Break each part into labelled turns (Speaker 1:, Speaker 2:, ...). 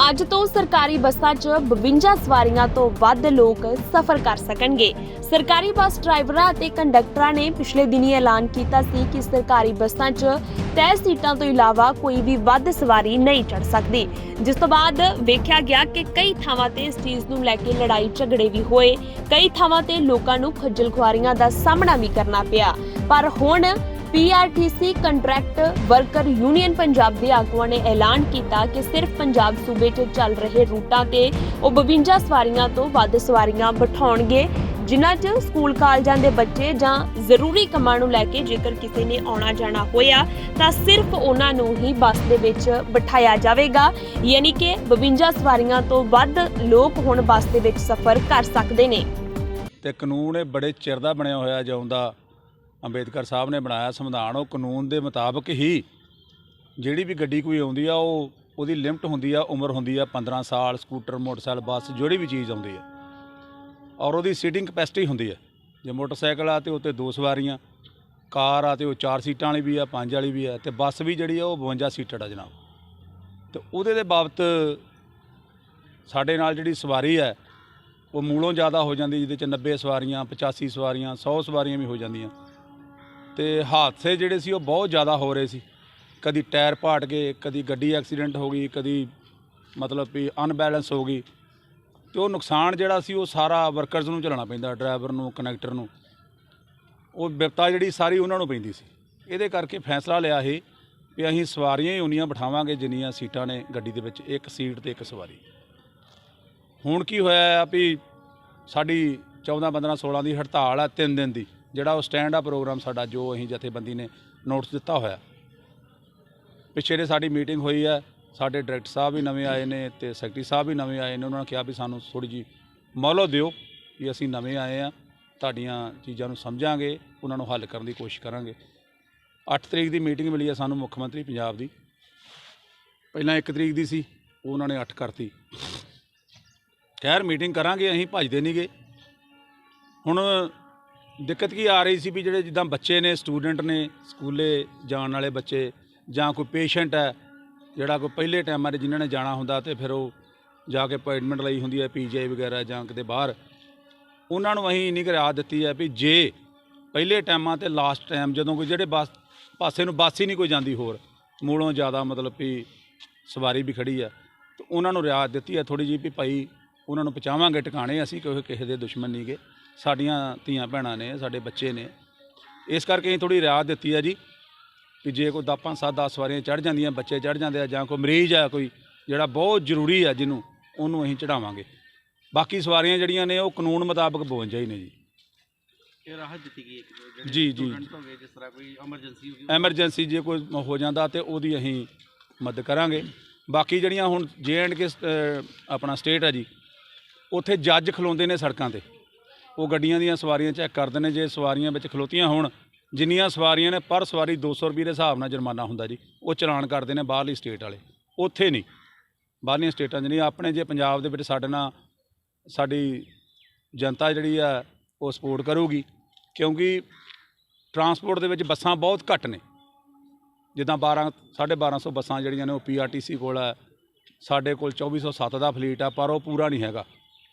Speaker 1: ਅੱਜ ਤੋਂ ਸਰਕਾਰੀ ਬੱਸਾਂ 'ਚ 52 ਸਵਾਰੀਆਂ ਤੋਂ ਵੱਧ ਲੋਕ ਸਫ਼ਰ ਕਰ ਸਕਣਗੇ। ਸਰਕਾਰੀ ਬੱਸ ਡਰਾਈਵਰਾਂ ਅਤੇ ਕੰਡਕਟਰਾਂ ਨੇ ਪਿਛਲੇ ਦਿਨੀ ਐਲਾਨ ਕੀਤਾ ਸੀ ਕਿ ਸਰਕਾਰੀ ਬੱਸਾਂ 'ਚ ਤੈਅ ਸੀਟਾਂ ਤੋਂ ਇਲਾਵਾ ਕੋਈ ਵੀ ਵੱਧ ਸਵਾਰੀ ਨਹੀਂ ਚੜ ਸਕਦੀ। ਜਿਸ ਤੋਂ ਬਾਅਦ ਵੇਖਿਆ ਗਿਆ ਕਿ ਕਈ ਥਾਵਾਂ ਤੇ ਇਸ ਚੀਜ਼ ਨੂੰ ਲੈ ਕੇ ਲੜਾਈ ਝਗੜੇ ਵੀ ਹੋਏ। ਕਈ ਥਾਵਾਂ ਤੇ ਲੋਕਾਂ ਨੂੰ ਖੱਜਲ ਖੁਆਰੀਆਂ ਦਾ ਸਾਹਮਣਾ ਵੀ ਕਰਨਾ ਪਿਆ। ਪਰ ਹੁਣ PRTC contract worker union Punjab ਦੇ ਆਗੂਆਂ ਨੇ ਐਲਾਨ ਕੀਤਾ ਕਿ ਸਿਰਫ ਪੰਜਾਬ ਸੂਬੇ 'ਚ ਚੱਲ ਰਹੇ ਰੂਟਾਂ ਤੇ ਉਹ 52 ਸਵਾਰੀਆਂ ਤੋਂ ਵੱਧ ਸਵਾਰੀਆਂ ਬਿਠਾਉਣਗੇ, ਜਿਨ੍ਹਾਂ 'ਚ ਸਕੂਲ ਕਾਲਜਾਂ ਦੇ ਬੱਚੇ ਜਾਂ ਜ਼ਰੂਰੀ ਕੰਮਾਂ ਨੂੰ ਲੈ ਕੇ ਜੇਕਰ ਕਿਸੇ ਨੇ ਆਉਣਾ ਜਾਣਾ ਹੋਇਆ, ਤਾਂ ਸਿਰਫ ਉਹਨਾਂ ਨੂੰ ਹੀ ਬੱਸ ਦੇ ਵਿੱਚ ਬਿਠਾਇਆ ਜਾਵੇਗਾ। ਯਾਨੀ ਕਿ 52 ਸਵਾਰੀਆਂ ਤੋਂ ਵੱਧ ਲੋਕ ਹੁਣ ਬੱਸ ਦੇ ਵਿੱਚ ਸਫ਼ਰ ਕਰ ਸਕਦੇ ਨੇ।
Speaker 2: ਤੇ ਕਾਨੂੰਨ ਇਹ ਬੜੇ ਚਿਰ ਦਾ ਬਣਿਆ ਹੋਇਆ ਜਦੋਂ ਅੰਬੇਦਕਰ ਸਾਹਿਬ ਨੇ ਬਣਾਇਆ ਸੰਵਿਧਾਨ, ਉਹ ਕਾਨੂੰਨ ਦੇ ਮੁਤਾਬਕ ਹੀ ਜਿਹੜੀ ਵੀ ਗੱਡੀ ਕੋਈ ਆਉਂਦੀ ਆ, ਉਹ ਉਹਦੀ ਲਿਮਟ ਹੁੰਦੀ ਆ, ਉਮਰ ਹੁੰਦੀ ਆ 15 ਸਾਲ, ਸਕੂਟਰ, ਮੋਟਰਸਾਈਕਲ, ਬੱਸ ਜਿਹੜੀ ਵੀ ਚੀਜ਼ ਆਉਂਦੀ ਆ। ਔਰ ਉਹਦੀ ਸੀਟਿੰਗ ਕਪੈਸਿਟੀ ਹੁੰਦੀ ਆ। ਜੇ ਮੋਟਰਸਾਈਕਲ ਆ ਤੇ ਉੱਤੇ ਦੋ ਸਵਾਰੀਆਂ, ਕਾਰ ਆ ਤੇ ਉਹ ਚਾਰ ਸੀਟਾਂ ਵਾਲੀ ਵੀ ਆ, ਪੰਜ ਵਾਲੀ ਵੀ ਆ, ਤੇ ਬੱਸ ਵੀ ਜਿਹੜੀ ਆ ਉਹ 52 ਸੀਟਡ ਆ ਜਨਾਬ। ਤੇ ਉਹਦੇ ਦੇ ਬਾਬਤ ਸਾਡੇ ਨਾਲ ਜਿਹੜੀ ਸਵਾਰੀ ਹੈ ਉਹ ਮੂਲੋਂ ਜ਼ਿਆਦਾ ਹੋ ਜਾਂਦੀ, ਜਿਹਦੇ ਚ 90 ਸਵਾਰੀਆਂ 85 ਸਵਾਰੀਆਂ 100 ਸਵਾਰੀਆਂ ਵੀ ਹੋ ਜਾਂਦੀਆਂ। ਤੇ ਹਾਦਸੇ ਜਿਹੜੇ ਸੀ ਉਹ ਬਹੁਤ ਜ਼ਿਆਦਾ ਹੋ ਰਹੇ ਸੀ। ਕਦੀ ਟਾਇਰ ਪਾਟ ਗਏ, ਕਦੀ ਗੱਡੀ ਐਕਸੀਡੈਂਟ ਹੋ ਗਈ, ਕਦੀ ਮਤਲਬ ਵੀ ਅਨਬੈਲੈਂਸ ਹੋ ਗਈ। ਤੇ ਉਹ ਨੁਕਸਾਨ ਜਿਹੜਾ ਸੀ ਉਹ ਸਾਰਾ ਵਰਕਰਸ ਨੂੰ ਝੱਲਣਾ ਪੈਂਦਾ, ਡਰਾਈਵਰ ਨੂੰ, ਕਨੈਕਟਰ ਨੂੰ। ਉਹ ਵਿਪਤਾ ਜਿਹੜੀ ਸਾਰੀ ਉਹਨਾਂ ਨੂੰ ਪੈਂਦੀ ਸੀ। ਇਹਦੇ ਕਰਕੇ ਫੈਸਲਾ ਲਿਆ ਸੀ ਵੀ ਅਸੀਂ ਸਵਾਰੀਆਂ ਹੀ ਉਨੀਆਂ ਬਿਠਾਵਾਂਗੇ ਜਿੰਨੀਆਂ ਸੀਟਾਂ ਨੇ ਗੱਡੀ ਦੇ ਵਿੱਚ, ਇੱਕ ਸੀਟ ਤੇ ਇੱਕ ਸਵਾਰੀ। ਹੁਣ ਕੀ ਹੋਇਆ ਆ ਵੀ ਸਾਡੀ 14 15 16 ਦੀ ਹੜਤਾਲ ਆ 3 ਦਿਨ ਦੀ। ਜਿਹੜਾ ਉਹ ਸਟੈਂਡ ਆ ਪ੍ਰੋਗਰਾਮ ਸਾਡਾ ਜੋ ਅਸੀਂ ਜਥੇਬੰਦੀ ਨੇ ਨੋਟਿਸ ਦਿੱਤਾ ਹੋਇਆ। ਪਿੱਛੇ ਦੇ ਸਾਡੀ ਮੀਟਿੰਗ ਹੋਈ ਹੈ, ਸਾਡੇ ਡਾਇਰੈਕਟਰ ਸਾਹਿਬ ਵੀ ਨਵੇਂ ਆਏ ਨੇ ਤੇ ਸੈਕਟਰੀ ਸਾਹਿਬ ਵੀ ਨਵੇਂ ਆਏ ਨੇ, ਉਹਨਾਂ ਨੇ ਕਿਹਾ ਵੀ ਸਾਨੂੰ ਥੋੜੀ ਜੀ ਮੌਲੋ ਦਿਓ ਵੀ ਅਸੀਂ ਨਵੇਂ ਆਏ ਆ ਤੁਹਾਡੀਆਂ ਚੀਜ਼ਾਂ ਨੂੰ ਸਮਝਾਂਗੇ, ਉਹਨਾਂ ਨੂੰ ਹੱਲ ਕਰਨ ਦੀ ਕੋਸ਼ਿਸ਼ ਕਰਾਂਗੇ। 8 ਤਰੀਕ ਦੀ ਮੀਟਿੰਗ ਮਿਲੀ ਹੈ ਸਾਨੂੰ ਮੁੱਖ ਮੰਤਰੀ ਪੰਜਾਬ ਦੀ। ਪਹਿਲਾਂ 1 ਤਰੀਕ ਦੀ ਸੀ, ਉਹ ਉਹਨਾਂ ਨੇ 8 ਕਰਤੀ। ਖੈਰ ਮੀਟਿੰਗ ਕਰਾਂਗੇ, ਅਸੀਂ ਭੱਜਦੇ ਨਹੀਂਗੇ ਹੁਣ ਦਿੱਕਤ ਕੀ ਆ ਰਹੀ ਸੀ ਵੀ ਜਿਹੜੇ ਜਿੱਦਾਂ ਬੱਚੇ ਨੇ, ਸਟੂਡੈਂਟ ਨੇ ਸਕੂਲੇ ਜਾਣ ਵਾਲੇ ਬੱਚੇ ਜਾਂ ਕੋਈ ਪੇਸ਼ੈਂਟ ਹੈ ਜਿਹੜਾ ਕੋਈ ਪਹਿਲੇ ਟਾਈਮਾਂ 'ਤੇ ਜਿਨ੍ਹਾਂ ਨੇ ਜਾਣਾ ਹੁੰਦਾ ਤੇ ਫਿਰ ਉਹ ਜਾ ਕੇ ਅਪਾਇੰਟਮੈਂਟ ਲਈ ਹੁੰਦੀ ਹੈ ਪੀਜੀਆਈ ਵਗੈਰਾ ਜਾਂ ਕਿਤੇ ਬਾਹਰ। ਉਹਨਾਂ ਨੂੰ ਅਸੀਂ ਇੰਨੀ ਕੁ ਰਾਹਤ ਦਿੱਤੀ ਹੈ ਵੀ ਜੇ ਪਹਿਲੇ ਟਾਈਮਾਂ ਤੇ ਲਾਸਟ ਟਾਈਮ ਜਦੋਂ ਕੋਈ ਜਿਹੜੇ ਬੱਸ, ਪਾਸੇ ਨੂੰ ਬੱਸ ਹੀ ਨਹੀਂ ਕੋਈ ਜਾਂਦੀ ਹੋਰ ਮੂਲੋਂ ਜ਼ਿਆਦਾ ਮਤਲਬ ਵੀ ਸਵਾਰੀ ਵੀ ਖੜੀ ਆ ਤੇ ਉਹਨਾਂ ਨੂੰ ਰਿਆਤ ਦਿੱਤੀ ਹੈ ਥੋੜੀ ਜਿਹੀ ਵੀ ਭਾਈ ਉਹਨਾਂ ਨੂੰ ਪਹੁੰਚਾਵਾਂਗੇ, ਟਿਕਾਣੇ ਅਸੀਂ ਕੋਈ ਕਿਸੇ ਦੇ ਦੁਸ਼ਮਣ ਨਹੀਂ ਨਹੀਂਗੇ ਸਾਡੀਆਂ ਧੀਆਂ ਭੈਣਾਂ ਨੇ ਸਾਡੇ ਬੱਚੇ ਨੇ। ਇਸ ਕਰਕੇ ਅਸੀਂ ਥੋੜੀ ਰਿਆਇਤ ਦਿੱਤੀ ਹੈ ਜੀ ਕਿ ਜੇ ਕੋਈ 10 5 7 10 ਸਵਾਰੀਆਂ ਚੜ ਜਾਂਦੀਆਂ ਬੱਚੇ ਚੜ ਜਾਂਦੇ ਆ ਜਾਂ ਕੋਈ ਮਰੀਜ਼ ਆ ਕੋਈ ਜਿਹੜਾ ਬਹੁਤ ਜ਼ਰੂਰੀ ਆ ਜਿਹਨੂੰ ਉਹਨੂੰ ਅਸੀਂ ਚੜਾਵਾਂਗੇ ਬਾਕੀ ਸਵਾਰੀਆਂ ਜਿਹੜੀਆਂ ਨੇ ਉਹ ਕਾਨੂੰਨ ਮੁਤਾਬਕ 52 ਹੀ ਨੇ ਜੀ।
Speaker 3: ਇਹ ਰਾਹਤ ਦਿੱਤੀ ਗਈ ਹੈ
Speaker 2: ਜੀ, ਜੀ।
Speaker 3: ਜਿਸ ਤਰ੍ਹਾਂ ਕੋਈ ਐਮਰਜੈਂਸੀ ਹੋ ਗਈ
Speaker 2: ਐਮਰਜੈਂਸੀ ਜੇ ਕੋਈ ਹੋ ਜਾਂਦਾ ਤੇ ਉਹਦੀ ਅਸੀਂ ਮਦਦ ਕਰਾਂਗੇ। ਬਾਕੀ ਜਿਹੜੀਆਂ ਹੁਣ ਜੇ ਐਂਡ ਕੇ ਆਪਣਾ ਸਟੇਟ ਹੈ ਜੀ ਉੱਥੇ ਜੱਜ ਖਲੋਂਦੇ ਨੇ ਸੜਕਾਂ ਤੇ। ਉਹ ਗੱਡੀਆਂ ਦੀਆਂ ਸਵਾਰੀਆਂ ਚੈੱਕ ਕਰਦੇ ਨੇ, ਜੇ ਸਵਾਰੀਆਂ ਵਿੱਚ ਖਲੋਤੀਆਂ ਹੋਣ, ਜਿੰਨੀਆਂ ਸਵਾਰੀਆਂ ਨੇ ਪਰ ਸਵਾਰੀ 200 ਰੁਪਏ ਦੇ ਹਿਸਾਬ ਨਾਲ ਜੁਰਮਾਨਾ ਹੁੰਦਾ ਜੀ, ਉਹ ਚਲਾਨ ਕਰਦੇ ਨੇ ਬਾਹਰਲੀ ਸਟੇਟ ਵਾਲੇ। ਉੱਥੇ ਨਹੀਂ। ਬਾਹਰਲੀਆਂ ਸਟੇਟਾਂ 'ਚ ਨਹੀਂ। ਆਪਣੇ ਜੇ ਪੰਜਾਬ ਦੇ ਵਿੱਚ ਸਾਡੇ ਨਾਲ, ਸਾਡੀ ਜਨਤਾ ਜਿਹੜੀ ਆ, ਉਹ ਸਪੋਰਟ ਕਰੂਗੀ, ਕਿਉਂਕਿ ਟਰਾਂਸਪੋਰਟ ਦੇ ਵਿੱਚ ਬੱਸਾਂ ਬਹੁਤ ਘੱਟ ਨੇ। ਜਿੱਦਾਂ 12 1250 ਬੱਸਾਂ ਜਿਹੜੀਆਂ ਨੇ, ਉਹ ਪੀਆਰਟੀਸੀ ਕੋਲ ਹੈ ਸਾਡੇ ਕੋਲ 2407 ਦਾ ਫਲੀਟ ਆ, ਪਰ ਉਹ ਪੂਰਾ ਨਹੀਂ ਹੈਗਾ।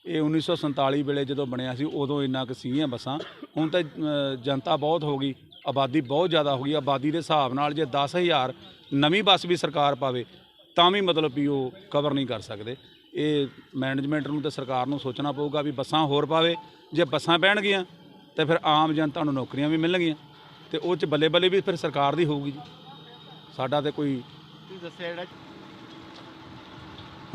Speaker 2: ਇਹ 1947 ਵੇਲੇ ਜਦੋਂ ਬਣਿਆ ਸੀ, ਉਦੋਂ ਇੰਨਾ ਕੁ ਸੀਗੀਆਂ ਬੱਸਾਂ। ਹੁਣ ਤਾਂ ਜਨਤਾ ਬਹੁਤ ਹੋ ਗਈ, ਆਬਾਦੀ ਬਹੁਤ ਜ਼ਿਆਦਾ ਹੋ ਗਈ। ਆਬਾਦੀ ਦੇ ਹਿਸਾਬ ਨਾਲ ਜੇ 10000 ਨਵੀਂ ਬੱਸ ਵੀ ਸਰਕਾਰ ਪਾਵੇ, ਤਾਂ ਵੀ ਮਤਲਬ ਵੀ ਉਹ ਕਵਰ ਨਹੀਂ ਕਰ ਸਕਦੇ। ਇਹ ਮੈਨੇਜਮੈਂਟ ਨੂੰ ਤੇ ਸਰਕਾਰ ਨੂੰ ਸੋਚਣਾ ਪਊਗਾ ਵੀ ਬੱਸਾਂ ਹੋਰ ਪਾਵੇ। ਜੇ ਬੱਸਾਂ ਪੈਣਗੀਆਂ, ਤੇ ਫਿਰ ਆਮ ਜਨਤਾ ਨੂੰ ਨੌਕਰੀਆਂ ਵੀ ਮਿਲਣਗੀਆਂ। ਤੇ ਉਹ ਚ ਬੱਲੇ ਬੱਲੇ ਵੀ ਫਿਰ ਸਰਕਾਰ ਦੀ ਹੋਊਗੀ ਜੀ। ਸਾਡਾ ਤੇ ਕੋਈ
Speaker 3: ਤੁਸੀਂ ਦੱਸਿਆ ਜਿਹੜਾ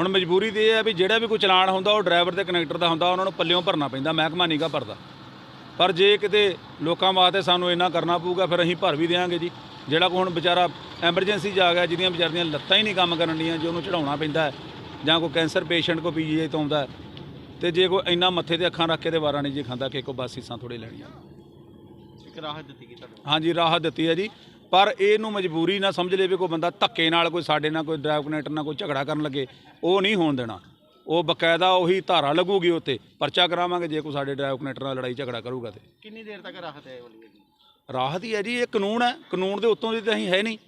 Speaker 2: ਹੁਣ ਮਜਬੂਰੀ ਤੇ ਇਹ ਹੈ ਵੀ ਜਿਹੜਾ ਵੀ ਕੋਈ ਚਲਾਨ ਹੁੰਦਾ ਉਹ ਡਰਾਈਵਰ ਤੇ ਕਨੈਕਟਰ ਦਾ ਹੁੰਦਾ ਉਹਨਾਂ ਨੂੰ ਪੱਲਿਓਂ ਭਰਨਾ ਪੈਂਦਾ ਮਹਿਕਮਾ ਨਹੀਂਗਾ ਭਰਦਾ। ਪਰ ਜੇ ਕਿਤੇ ਲੋਕਾਂ ਵਾਸਤੇ ਸਾਨੂੰ ਇੰਨਾ ਕਰਨਾ ਪਊਗਾ ਫਿਰ ਅਸੀਂ ਭਰ ਵੀ ਦੇਵਾਂਗੇ ਜੀ। ਜਿਹੜਾ ਕੋਈ ਹੁਣ ਵਿਚਾਰਾ ਐਮਰਜੈਂਸੀ ਆ ਗਿਆ ਜਿਹਦੀਆਂ ਵਿਚਾਰੀਆਂ ਲੱਤਾਂ ਹੀ ਨਹੀਂ ਕੰਮ ਕਰਨ ਡੀਆਂ ਜੇ ਉਹਨੂੰ ਚੜਾਉਣਾ ਪੈਂਦਾ ਹੈ ਜਾਂ ਕੋਈ ਕੈਂਸਰ ਪੇਸ਼ੈਂਟ ਕੋ ਪੀਜੀਆਈ ਤੋਂ ਆਉਂਦਾ ਤੇ ਜੇ ਕੋਈ ਇੰਨਾ ਮੱਥੇ ਤੇ ਅੱਖਾਂ ਰੱਖ ਕੇ ਤੇ ਵਾਰਾ ਨਹੀਂ ਜੀ ਖਾਂਦਾ ਕਿ ਕੋ ਬਸ ਸੀਸਾਂ ਥੋੜੇ ਲੈਣੀਆਂ।
Speaker 3: ਇੱਕ ਰਾਹਤ ਦਿੱਤੀ ਗਈ ਤੁਹਾਨੂੰ
Speaker 2: ਹਾਂਜੀ ਰਾਹਤ ਦਿੱਤੀ ਹੈ ਜੀ। ਪਰ ਇਹਨੂੰ ਮਜਬੂਰੀ ਨਾ ਸਮਝ ਲਵੇ ਕੋਈ ਬੰਦਾ ਧੱਕੇ ਨਾਲ ਕੋਈ ਸਾਡੇ ਨਾਲ ਕੋਈ ਡਰਾਈਵ ਕਨੈਕਟਰ ਨਾਲ ਕੋਈ ਝਗੜਾ ਕਰਨ ਲੱਗੇ ਉਹ ਨਹੀਂ ਹੋਣ ਦੇਣਾ। ਉਹ ਬਕਾਇਦਾ ਉਹੀ ਧਾਰਾ ਲੱਗੂਗੀ ਉੱਤੇ ਪਰਚਾ ਕਰਾਵਾਂਗੇ ਜੇ ਕੋਈ ਸਾਡੇ ਡਰਾਈਵ ਕਨੈਕਟਰ ਨਾਲ ਲੜਾਈ ਝਗੜਾ ਕਰੂਗਾ ਤੇ।
Speaker 3: ਕਿੰਨੀ ਦੇਰ ਤੱਕ ਰਾਹਤ ਹੈ ਹੈਗੀ?
Speaker 2: ਰਾਹਤ ਹੀ ਹੈ ਜੀ ਇਹ ਕਾਨੂੰਨ ਹੈ ਕਾਨੂੰਨ ਦੇ ਉੱਤੋਂ ਦੀ ਤਾਂ ਅਸੀਂ ਹੈ ਨਹੀਂ।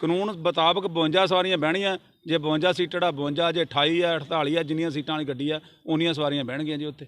Speaker 2: ਕਾਨੂੰਨ ਮੁਤਾਬਕ 52 ਸਵਾਰੀਆਂ ਬਹਿਣੀਆਂ ਜੇ 52 ਸੀਟਡ ਆ 52 ਜੇ 28 ਆ 48 ਆ ਜਿੰਨੀਆਂ ਸੀਟਾਂ ਵਾਲੀ ਗੱਡੀ ਆ ਉਨੀਆਂ ਸਵਾਰੀਆਂ ਬਹਿਣਗੀਆਂ ਜੀ ਉੱਥੇ